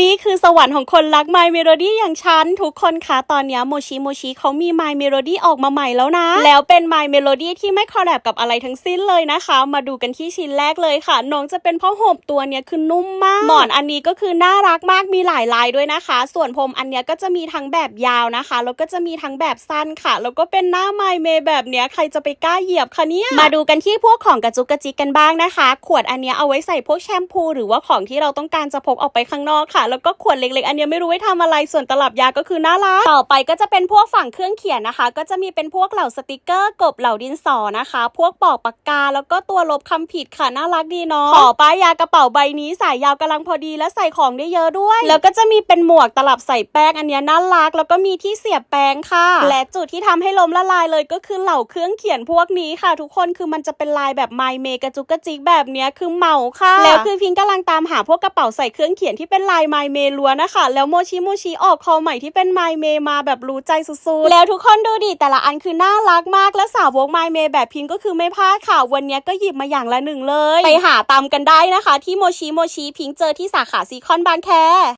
นี่คือสวรรค์ของคนรัก My Melody อย่างฉัน ทุกคนคะตอนนี้โมชิโมชิเขามี My Melody ออกมาใหม่แล้วนะ แล้วเป็น My Melody ที่ไม่คอลแลบกับอะไรทั้งสิ้นเลยนะคะ มาดูกันที่ชิ้นแรกเลยค่ะ น้องจะเป็นผ้าห่มตัวเนี้ยคือนุ่มมาก หมอนอันนี้ก็คือน่ารักมากมีหลายลายด้วยนะคะ ส่วนผมอันเนี้ยก็จะมีทั้งแบบยาวนะคะ แล้วก็จะมีทั้งแบบสั้นค่ะ แล้วก็เป็นหน้า My May แบบเนี้ยใครจะไปกล้าเหยียบคะเนี่ยมาดูกันที่พวกของกระจุกกระจิกกันบ้างนะคะ ขวดอันเนี้ยเอาไว้ใส่พวกแชมพูหรือว่าของที่เราต้องการจะพกออกไปข้างนอกค่ะแล้วก็ขวดเล็กๆ อันนี้ไม่รู้ไว้ทำอะไรส่วนตลับยาก็คือน่ารักต่อไปก็จะเป็นพวกฝั่งเครื่องเขียนนะคะ ก็จะมีเป็นพวกเหล่าสติกเกอร์กบเหล่าดินสอนะคะ พวกปอกปากกา แล้วก็ตัวลบคำผิดค่ะน่ารักดีเนาะขอป้ายยากระเป๋าใบนี้สายยาวกำลังพอดีและใส่ของได้เยอะด้วย แล้วก็จะมีเป็นหมวกตลับใส่แป้งอันนี้น่ารัก แล้วก็มีที่เสียบแป้งค่ะ และจุดที่ทำให้ล้มละลายเลยก็คือเหล่าเครื่องเขียนพวกนี้ค่ะ ทุกคนคือมันจะเป็นลายแบบไมเมกระจุกกระจิกแบบเนี้ยคือเหมาค่ะ แล้วคือพิงกำลังตามหาพวกกระเป๋าใส่เครื่องเขียนที่เป็นลายไมเมลัวนะคะ แล้วโมชิโมชิออกคอใหม่ที่เป็นไมเมมาแบบรู้ใจสุดๆ แล้วทุกคนดูดิแต่ละอันคือน่ารักมากและสาวกไมเมแบบพิงก็คือไม่พลาดค่ะ วันนี้ก็หยิบมาอย่างละหนึ่งเลย ไปหาตามกันได้นะคะ ที่โมชิโมชิพิงเจอที่สาขาซีคอนบางแค